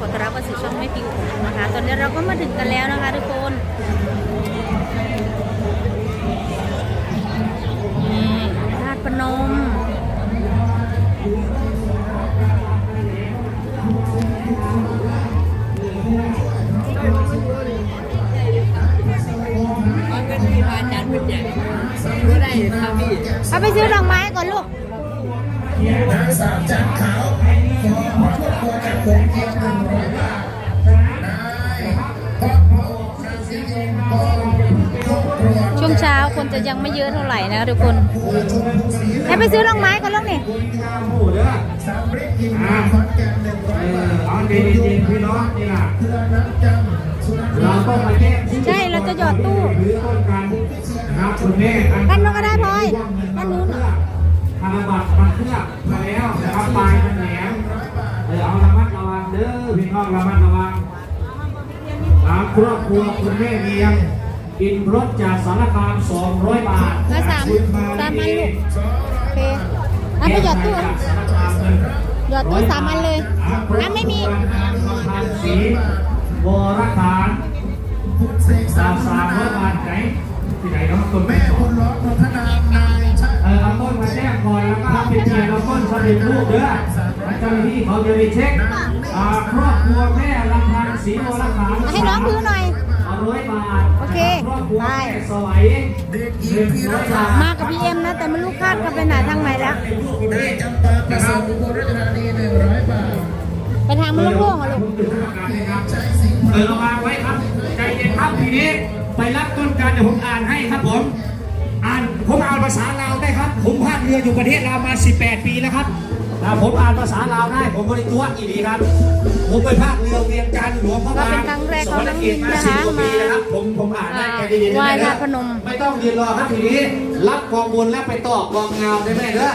ขอต้อนรับเข้าสู่ช่องไม่ปิวนะคะ ตอนนี้เราก็มาถึงกันแล้วนะคะทุกคนธาตุพนมเอาไปซื้อดอกไม้ก่อนลูกนางสาวจันขาว ขอขอโทษตัวจากผมเพียงหนึ่งร้อยบาทนายพระพระองค์นางสิงห์กองยกตรวจช่วงเช้าคนจะยังไม่เยอะเท่าไหร่นะทุกคนให้ไปซื้อดอกไม้ก่อนลูกนี่สามริกยิมนาขอนแก่นหนึ่งร้อยบาทเอาดีจริงพี่น้องนี่ล่ะเพื่อนับจำสุนัขเราต้องมาแก้ที่ใช่เราจะหยอดตู้หรือต้นกันนะครับคุณแม่กันนู้นก็ได้พลอยกันนู้นธนบัตรมันเคลือบมาแล้วนะครับปลายมันแหลมเออเอาระมัดระวังเด้อพี่น้องระมัดระวังตามครอบครัวคุณแม่เมียงกินรถจากสารคาม200 บาทมาสามคุณสามอันลูกสองโอเคเอาไปหยอดตู้จากสารคามเลยหยอดตู้สามอันเลยอะไม่มีทางสีวรฐานคุณเสกสาสามมสามร้อยบาทไหนที่ไหนเนาะต้นแม่คุณล้อมนนทนามนายชาเออเอาต้นมาแจ้งก่อนแล้วก็เอาเป็นใจเราต้นสำเร็จรูปเด้อ เจ้าหน้าที่เขาจะไปเช็คอ่าครอบครัวแม่ลำพันธ์ศรีวรฐานให้น้องดูหน่อยเอาร้อยบาทโอเคครอบครัวไปแม่สวัยเด็กหญิหนึ่งงพีร้รอยศับากทดิ์มากับพี่เอ็มนะ แต่ไม่รู้คาดกันไปไหนทางไหนแล้วนายจำปาประเสริฐอุบลราชธานีหนึ่งร้อยบาทไปทางมันโล่งๆอะลูกใช้สิงห์เออเอาวางไว้ครับ ใจเย็นครับทีนี้ ไปรับต้นการเดี๋ยวผมอ่านให้ครับผม อ่านผมอ่านภาษาลาวได้ครับ ผมพากเรืออยู่ประเทศลาวมา 18 ปีแล้วครับ อ่าผมอ่านภาษาลาวได้ผมบริตัวอีดีครับ ผมไปพากเรือเวียงจันทร์หลวงพ่อบางก็เป็นครั้งแรกของน้องมินนะคะสวรรค์เขตมา10กว่าปีแล้วครับผมผมอ่านได้ใจเย็นๆไหว้ได้พระพนมไม่ต้องยืนรอครับทีนี้ รับกองบุญแล้วไปตอกกองเงาได้ไหมเด้อ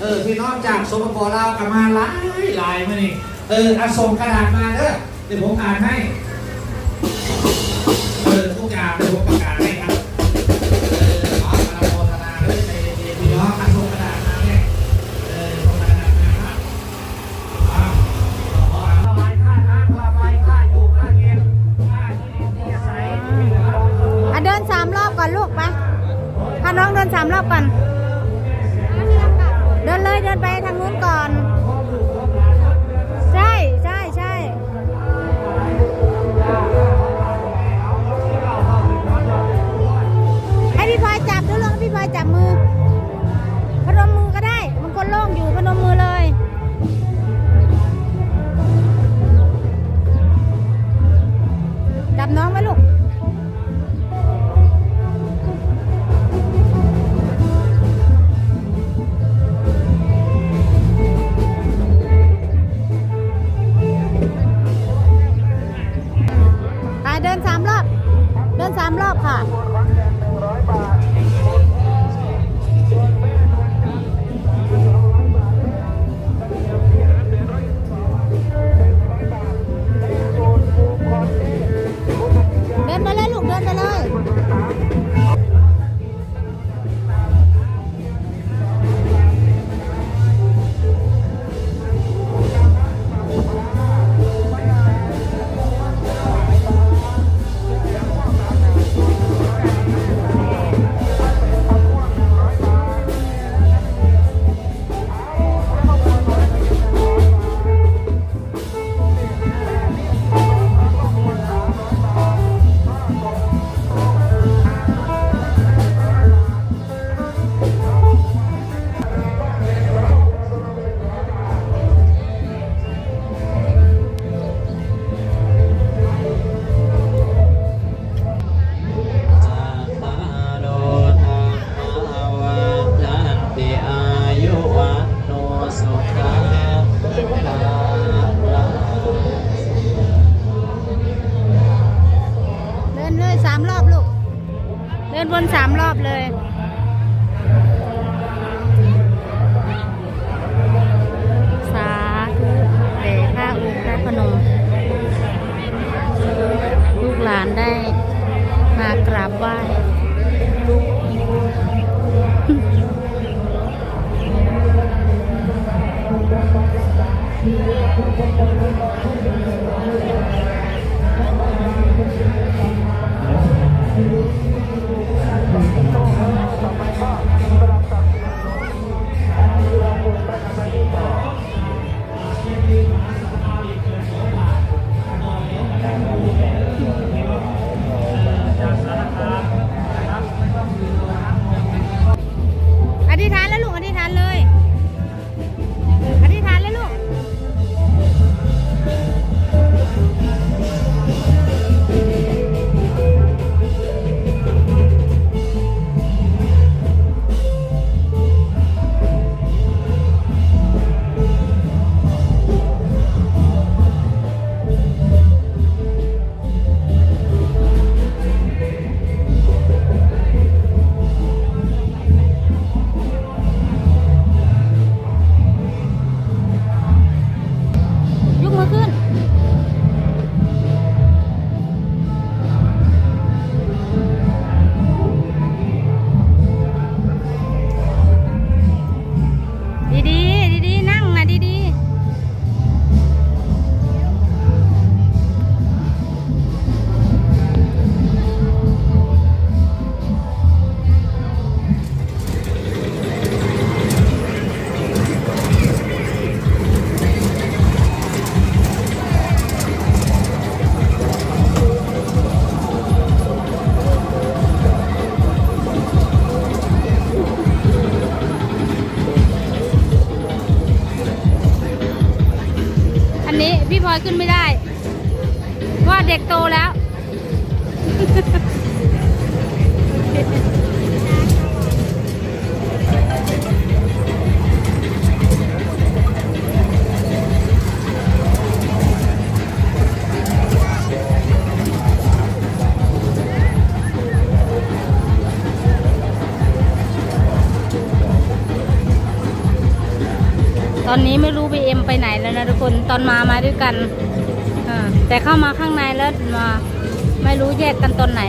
เออพี่น้องจากสปปลาวกลับมาหลายหลายมานี่เออเอาส่งกระดาษมาเด้อเดี๋ยวผมอ่านให้ เดินไปทางนู้นก่อน ใช่ใช่ใช่ให้พี่พลอยจับด้วยลองพี่พลอยจับมือ พนมมือก็ได้มันคนโล่งอยู่พนมามรอบค่ะ อยขึ้นไม่ได้เพราะว่าเด็กโตแล้ว ไปไหนแล้วนะทุกคนตอนมามาด้วยกันแต่เข้ามาข้างในแล้วมาไม่รู้แยกกันตอนไหน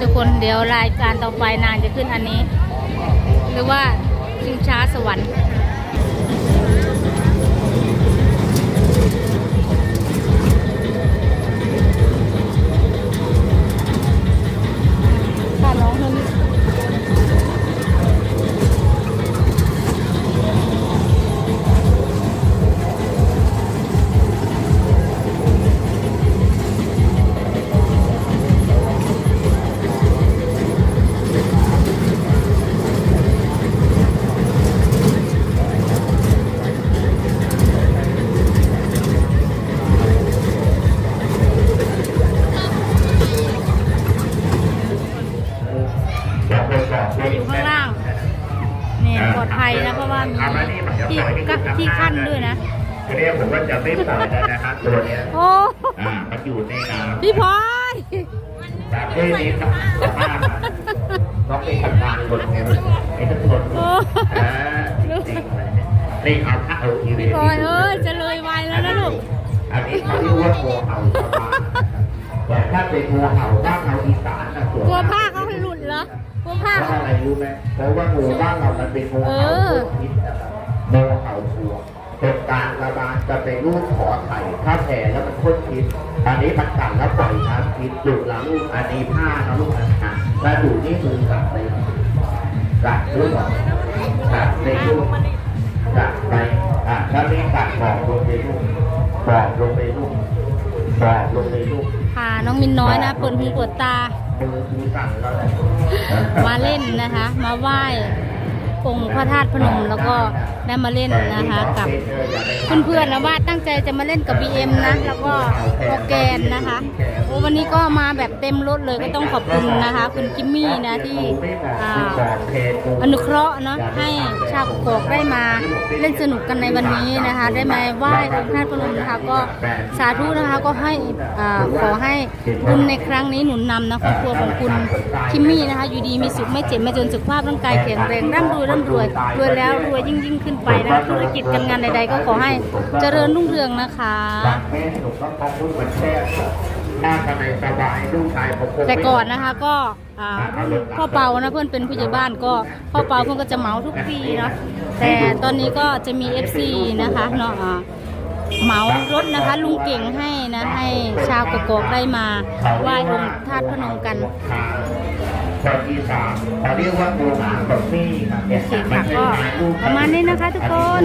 ทุกคนเดี๋ยวรายการต่อไปนางจะขึ้นอันนี้ หรือว่าชิงช้าสวรรค์ จะไม่ปล่อยแล้วนะครับตัวเนี้ยโอ้อ่ามันอยู่ในน้ำพี่พลอยแบบที่นี้ครับสภาพอะน้องเป็นทำงานคนไงไอ้ทุกคนโอ้เออจริงๆเลยนี่เอาถ้าเอาอีเวนพี่พลอยเอ้ยจะเลยไวแล้วนะลูกอันนี้เขาเรียกว่างูเห่าชาวบ้านแต่ถ้าเป็นงูเห่าบ้านเราอีสานนะส่วนกลัวผ้าเขาให้หลุดเหรอกลัวผ้าเพราะเขาอะไรรู้ไหมเพราะว่างูบ้านเรามันเป็นงูเห่าพวกพิษนะครับงูเห่าพวง เป็นการระบาดจะเป็นลูกขอไข่ถ้าแผลแล้วมันพ่นพิษอันนี้มันกัดแล้วปล่อยน้ำพิษดูดแล้วลูกอันนี้ผ้านะลูกนะอะแล้วดูดนี่มือกัดเลยกัดด้วยเหรอกัดในลูกกัดไปอะถ้าไม่กัดบอกลงไปลูกบอกลงไปลูกบอกลงไปลูกพาน้องมินน้อยนะเปิดหูเปิดตามาเล่นนะคะ มาไหว้องค์พระธาตุพนมแล้วก็ ได้มาเล่นนะคะ กับเพื่อนๆนะว่าตั้งใจจะมาเล่นกับ BM นะ แล้วก็โอแกนนะคะโอ้วันนี้ก็มาแบบเต็มรถเลยก็ต้องขอบคุณนะคะ คุณคิมมี่นะที่อ่าอนุเคราะห์เนาะให้ชาวกอกได้มาเล่นสนุกกันในวันนี้นะคะ ได้มาไหว้องค์พระพนมนะคะก็สาธุนะคะก็ให้อ่าขอให้บุญในครั้งนี้หนุนนำนะครอบครัวของคุณคิมมี่นะคะ อยู่ดีมีสุขไม่เจ็บไม่จนสุขภาพร่างกายแข็งแรงร่ำรวยร่ำรวยรวยแล้วรวยยิ่งยิ่งขึ้นไปนะคะธุรกิจการงานใด ๆ ก็ขอให้เจริญรุ่งเรืองนะคะบางแม่หนูก็พองลูกเหมือนแช่ถ้าทำไมสบายลูกชายผมคงไม่แต่ก่อนนะคะก็อ่าพ่อเปานะเพื่อนเป็นผู้ใหญ่บ้านก็พ่อเปาเพื่อนก็จะเหมาทุกปีเนาะแต่ตอนนี้ก็จะมี FC นะคะเนาะอ่าเหมารถนะคะ ลุงเก่งให้นะให้ชาวกกอกได้มาไหว้องค์ธาตุพนมกัน ตอนที่สามเขาเรียกว่างูหางแบบนี้ครับเนี่ยโอเคค่ะก็ประมาณนี้นะคะทุกคน